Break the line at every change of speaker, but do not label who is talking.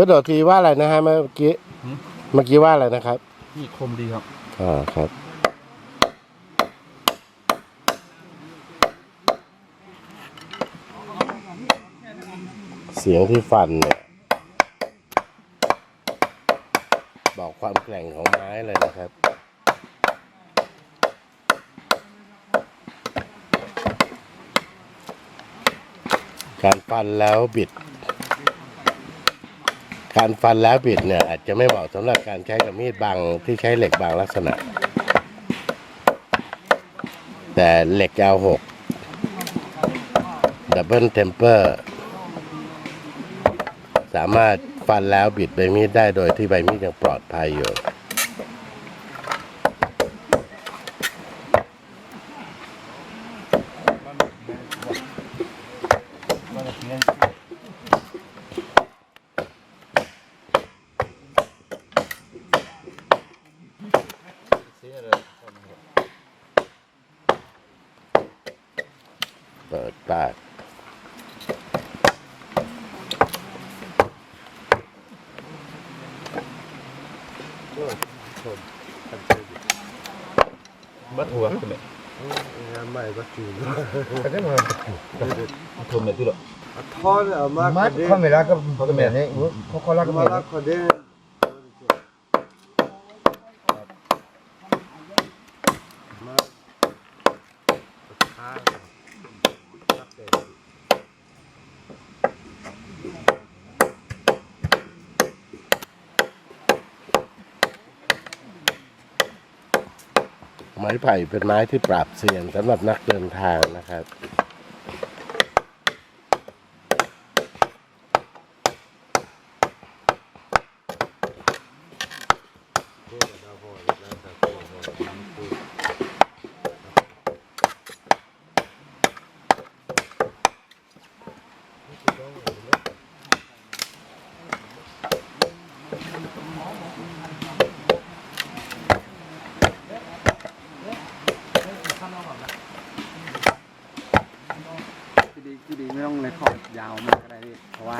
พี่โดดทีว่าอะไรนะฮะเมื่อกี้
หืม
เมื่อกี้ว่าอะไรนะครับ
นี่คมดีครับ
อ่าครับ เสียงที่ฟันเนี่ย บอกความแกร่งของไม้เลยนะครับ การฟันแล้วบิด การฟันแล้วบิดเนี่ยอาจจะไม่เหมาะสำหรับการใช้กับมีดบางที่ใช้เหล็กบางลักษณะ แต่เหล็ก L6 ดับเบิลเทมเปอร์สามารถฟันแล้วบิดใบมีดได้โดยที่ใบมีดยังปลอดภัยอยู่ เปิดปาก
บัดหัวคุณเนี่ย
ไม่ก็จูน
ทมเลยที่หรอ
ทอนเอามา
มัดข้อเวลาก็เขาก็แบบนี้เขาเขารัก
ก็
ก็
มา
แบบ
ลั
นี้
กคนเดียวมา ข้างรักเด็
ไม้ไผ่เป็นไม้ที่ปราบเซียนสำหรับนักเดินทางนะครับ
คือดีคื ที่ดีที่ดีไม่ต้องเลยขอบยาวมากก็ได้พี่เพราะว่า